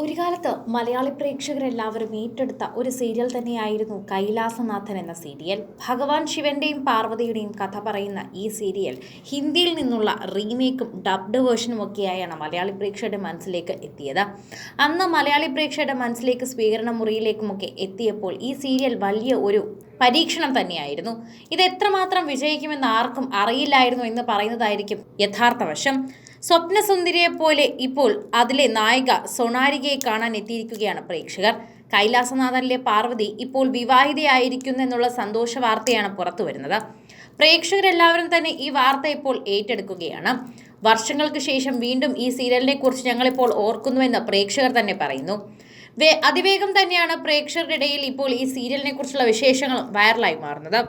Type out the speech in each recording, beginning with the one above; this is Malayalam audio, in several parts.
ഒരു കാലത്ത് മലയാളി പ്രേക്ഷകരെല്ലാവരും ഏറ്റെടുത്ത ഒരു സീരിയൽ തന്നെയായിരുന്നു കൈലാസനാഥൻ എന്ന സീരിയൽ. ഭഗവാൻ ശിവന്റെയും പാർവതിയുടെയും കഥ പറയുന്ന ഈ സീരിയൽ ഹിന്ദിയിൽ നിന്നുള്ള റീമേക്കും ഡബ്ഡ് വേർഷനും ഒക്കെയായാണ് മലയാളി പ്രേക്ഷകരുടെ മനസ്സിലേക്ക് എത്തിയത്. അന്ന് മലയാളി പ്രേക്ഷകരുടെ മനസ്സിലേക്ക് സ്വീകരണ മുറിയിലേക്കുമൊക്കെ എത്തിയപ്പോൾ ഈ സീരിയൽ വലിയ ഒരു പരീക്ഷണം തന്നെയായിരുന്നു. ഇത് എത്രമാത്രം വിജയിക്കുമെന്ന് ആർക്കും അറിയില്ലായിരുന്നു എന്ന് പറയുന്നതായിരിക്കും യഥാർത്ഥ വശം. സ്വപ്നസുന്ദരിയെ പോലെ ഇപ്പോൾ അതിലെ നായിക സൊണാരികയെ കാണാൻ എത്തിയിരിക്കുകയാണ് പ്രേക്ഷകർ. കൈലാസനാഥനിലെ പാർവതി ഇപ്പോൾ വിവാഹിതയായിരിക്കുന്നു എന്നുള്ള സന്തോഷ വാർത്തയാണ് പുറത്തു വരുന്നത്. പ്രേക്ഷകരെല്ലാവരും തന്നെ ഈ വാർത്ത ഇപ്പോൾ ഏറ്റെടുക്കുകയാണ്. വർഷങ്ങൾക്ക് ശേഷം വീണ്ടും ഈ സീരിയലിനെ കുറിച്ച് ഞങ്ങളിപ്പോൾ ഓർക്കുന്നുവെന്ന് പ്രേക്ഷകർ തന്നെ പറയുന്നു. അതിവേഗം തന്നെയാണ് പ്രേക്ഷകരുടെ ഇടയിൽ ഇപ്പോൾ ഈ സീരിയലിനെ കുറിച്ചുള്ള വിശേഷങ്ങൾ വൈറലായി മാറുന്നത്.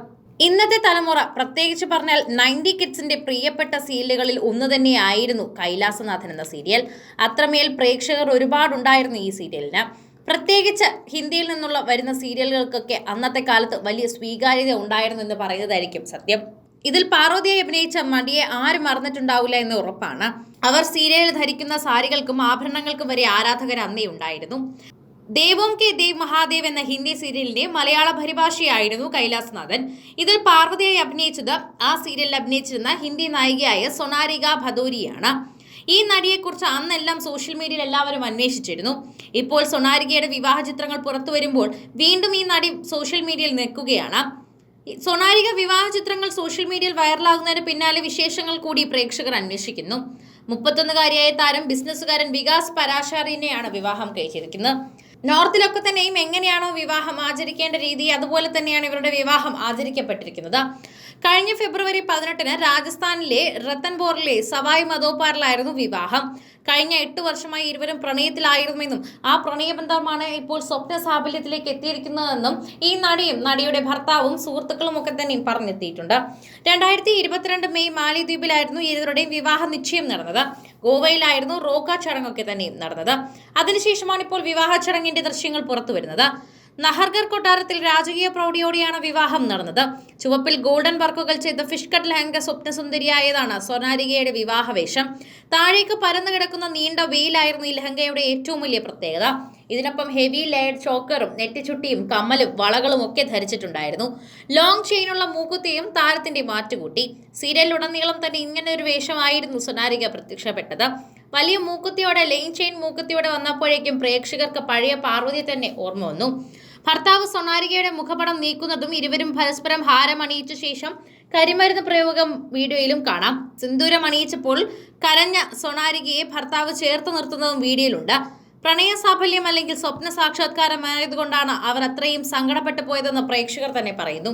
ഇന്നത്തെ തലമുറ പ്രത്യേകിച്ച് പറഞ്ഞാൽ നയന്റി കിഡ്സിന്റെ പ്രിയപ്പെട്ട സീരിയലുകളിൽ ഒന്ന് തന്നെയായിരുന്നു കൈലാസനാഥൻ എന്ന സീരിയൽ. അത്രമേൽ പ്രേക്ഷകർ ഒരുപാടുണ്ടായിരുന്നു ഈ സീരിയലിന്. പ്രത്യേകിച്ച് ഹിന്ദിയിൽ നിന്നുള്ള വരുന്ന സീരിയലുകൾക്കൊക്കെ അന്നത്തെ കാലത്ത് വലിയ സ്വീകാര്യത ഉണ്ടായിരുന്നു എന്ന് പറയുന്നതായിരിക്കും സത്യം. ഇതിൽ പാർവതിയെ അഭിനയിച്ച മടിയെ ആരും മറന്നിട്ടുണ്ടാവില്ല എന്ന് ഉറപ്പാണ്. അവർ സീരിയലിൽ ധരിക്കുന്ന സാരികൾക്കും ആഭരണങ്ങൾക്കും വരെ ആരാധകർ അന്നേ ഉണ്ടായിരുന്നു. ദേവോം കെ ദേവ് മഹാദേവ് എന്ന ഹിന്ദി സീരിയലിന്റെ മലയാള പരിഭാഷയായിരുന്നു കൈലാസ്നാഥൻ. ഇതിൽ പാർവതിയായി അഭിനയിച്ചത് ആ സീരിയലിൽ അഭിനയിച്ചിരുന്ന ഹിന്ദി നായികയായ സൊനാരിക ഭദോരിയാണ്. ഈ നടിയെക്കുറിച്ച് അന്നെല്ലാം സോഷ്യൽ മീഡിയയിൽ എല്ലാവരും അന്വേഷിച്ചിരുന്നു. ഇപ്പോൾ സൊനാരികയുടെ വിവാഹ ചിത്രങ്ങൾ പുറത്തു വരുമ്പോൾ വീണ്ടും ഈ നടി സോഷ്യൽ മീഡിയയിൽ നിൽക്കുകയാണ്. സൊനാരിക വിവാഹ ചിത്രങ്ങൾ സോഷ്യൽ മീഡിയയിൽ വൈറലാകുന്നതിന് പിന്നാലെ വിശേഷങ്ങൾ കൂടി പ്രേക്ഷകർ അന്വേഷിക്കുന്നു. മുപ്പത്തൊന്നുകാരിയായ താരം ബിസിനസ്സുകാരൻ വികാസ് പരാശാറിനെയാണ് വിവാഹം കഴിച്ചിരിക്കുന്നത് നോർത്തിലൊക്കെ തന്നെയും എങ്ങനെയാണോ വിവാഹം ആചരിക്കേണ്ട രീതി അതുപോലെ തന്നെയാണ് ഇവരുടെ വിവാഹം ആചരിക്കപ്പെട്ടിരിക്കുന്നത്. കഴിഞ്ഞ ഫെബ്രുവരി പതിനെട്ടിന് രാജസ്ഥാനിലെ റത്തൻപോറിലെ സവായ് മധോപാറിലായിരുന്നു വിവാഹം. കഴിഞ്ഞ എട്ട് വർഷമായി ഇരുവരും പ്രണയത്തിലായിരുന്നുവെന്നും ആ പ്രണയബന്ധമാണ് ഇപ്പോൾ സ്വപ്ന സാഫല്യത്തിലേക്ക് എത്തിയിരിക്കുന്നതെന്നും ഈ നടിയും നടിയുടെ ഭർത്താവും സുഹൃത്തുക്കളും ഒക്കെ തന്നെയും പറഞ്ഞെത്തിയിട്ടുണ്ട്. രണ്ടായിരത്തി ഇരുപത്തിരണ്ട് മെയ് മാലിദ്വീപിലായിരുന്നു ഇരുവരുടെയും വിവാഹ നിശ്ചയം നടന്നത്. ഗോവയിലായിരുന്നു റോക്ക ചടങ്ങൊക്കെ തന്നെയും നടന്നത്. അതിനുശേഷമാണ് ഇപ്പോൾ വിവാഹ ചടങ്ങിന്റെ ദൃശ്യങ്ങൾ പുറത്തു വരുന്നത്. നഹർഗർ കൊട്ടാരത്തിൽ രാജകീയ പ്രൗഢിയോടെയാണ് വിവാഹം നടന്നത്. ചുവപ്പിൽ ഗോൾഡൻ വർക്കുകൾ ചെയ്ത ഫിഷ് കട്ട് ലഹങ്ക സ്വപ്നസുന്ദരിയായതാണ് സ്വർണാരികയുടെ വിവാഹവേഷം. താഴേക്ക് പരന്നു കിടക്കുന്ന നീണ്ട വെയിലായിരുന്നു ഈ ലഹങ്കയുടെ ഏറ്റവും വലിയ പ്രത്യേകത. ഇതിനൊപ്പം ഹെവി ലെയർഡ് ചോക്കറും നെറ്റിച്ചുട്ടിയും കമ്മലും വളകളും ഒക്കെ ധരിച്ചിട്ടുണ്ടായിരുന്നു. ലോങ് ചെയിനുള്ള മൂക്കുത്തിയും താരത്തിന്റെ മാറ്റുകൂട്ടി. സീരിയലിലുടനീളം തന്നെ ഇങ്ങനെ ഒരു വേഷമായിരുന്നു സൊനാരിക പ്രത്യക്ഷപ്പെട്ടത്. വലിയ മൂക്കുത്തിയോടെ ലൈൻ ചെയിൻ മൂക്കുത്തിയോടെ വന്നപ്പോഴേക്കും പ്രേക്ഷകർക്ക് പഴയ പാർവതി തന്നെ ഓർമ്മ വന്നു. ഭർത്താവ് സൊണാരികയുടെ മുഖപടം നീക്കുന്നതും ഇരുവരും പരസ്പരം ഹാരം അണിയിച്ച ശേഷം കരിമരുന്ന് പ്രയോഗം വീഡിയോയിലും കാണാം. സിന്ദൂരം അണിയിച്ചപ്പോൾ കരഞ്ഞ സൊണാരികയെ ഭർത്താവ് ചേർത്ത് നിർത്തുന്നതും വീഡിയോയിലുണ്ട്. പ്രണയ സാഫല്യം അല്ലെങ്കിൽ സ്വപ്ന സാക്ഷാത്കാരമായതുകൊണ്ടാണ് അവർ അത്രയും സങ്കടപ്പെട്ടു പോയതെന്ന് പ്രേക്ഷകർ തന്നെ പറയുന്നു.